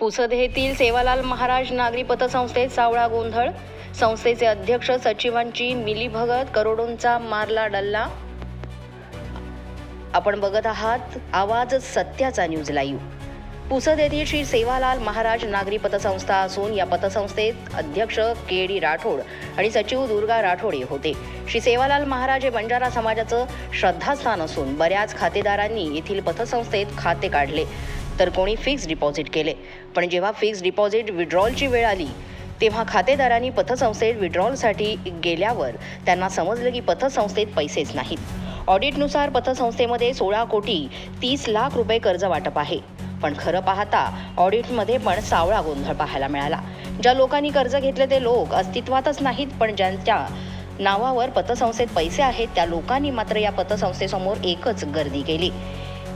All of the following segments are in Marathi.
पुसद येथील सेवालाल महाराज नागरी पतसंस्थेत सावळा गोंधळ. संस्थेचे अध्यक्ष सचिवांची मिलीभगत करोडोंचा मारला डल्ला. आपण बघत आहात आवाज सत्याचा न्यूज लाईव्ह. पुसद येथील श्री सेवालाल महाराज नागरी पतसंस्था असून या पतसंस्थेत अध्यक्ष के डी राठोड आणि सचिव दुर्गा राठोड हे होते. श्री सेवालाल महाराज हे बंजारा समाजाचं श्रद्धास्थान असून बऱ्याच खातेदारांनी येथील पतसंस्थेत खाते काढले. तर कोणी फिक्स डिपॉझिट केले. पण जेव्हा फिक्स डिपॉझिट विड्रॉलची वेळ आली तेव्हा खातेदारांनी पतसंस्थेत विड्रॉलसाठी गेल्यावर त्यांना समजलं की पतसंस्थेत पैसेच नाहीत. ऑडिटनुसार पतसंस्थेमध्ये सोळा कोटी तीस लाख रुपये कर्ज वाटप आहे. पण खरं पाहता ऑडिटमध्ये पण सावळा गोंधळ पाहायला मिळाला. ज्या लोकांनी कर्ज घेतले ते लोक अस्तित्वातच नाहीत पण ज्यांच्या नावावर पतसंस्थेत पैसे आहेत त्या लोकांनी मात्र या पतसंस्थेसमोर एकच गर्दी केली.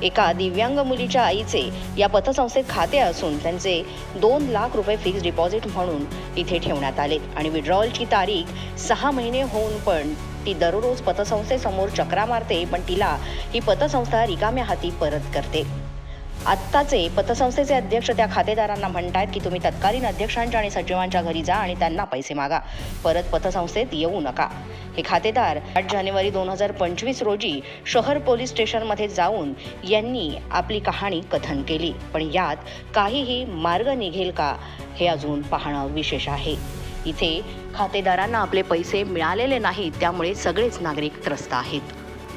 एका दिव्यांग मुलीच्या आईचे या पतसंस्थेत खाते असून त्यांचे दोन लाख रुपये फिक्स डिपॉझिट म्हणून इथे ठेवण्यात आले आणि विड्रॉवलची तारीख सहा महिने होऊन पण ती दररोज पतसंस्थेसमोर चक्रा मारते पण तिला ही पतसंस्था रिकाम्या हाती परत करते. आत्ताचे पतसंस्थेचे अध्यक्ष त्या खातेदारांना म्हणतात की तुम्ही तत्कालीन अध्यक्षांच्या आणि सचिवांच्या घरी जा आणि त्यांना पैसे मागा. परत पतसंस्थेत येऊ नका. हे खातेदार आठ जानेवारी दोन हजार पंचवीस रोजी शहर पोलीस स्टेशनमध्ये जाऊन यांनी आपली कहाणी कथन केली. पण यात काहीही मार्ग निघेल का हे अजून पाहणं विशेष आहे. इथे खातेदारांना आपले पैसे मिळालेले नाहीत त्यामुळे सगळेच नागरिक त्रस्त आहेत.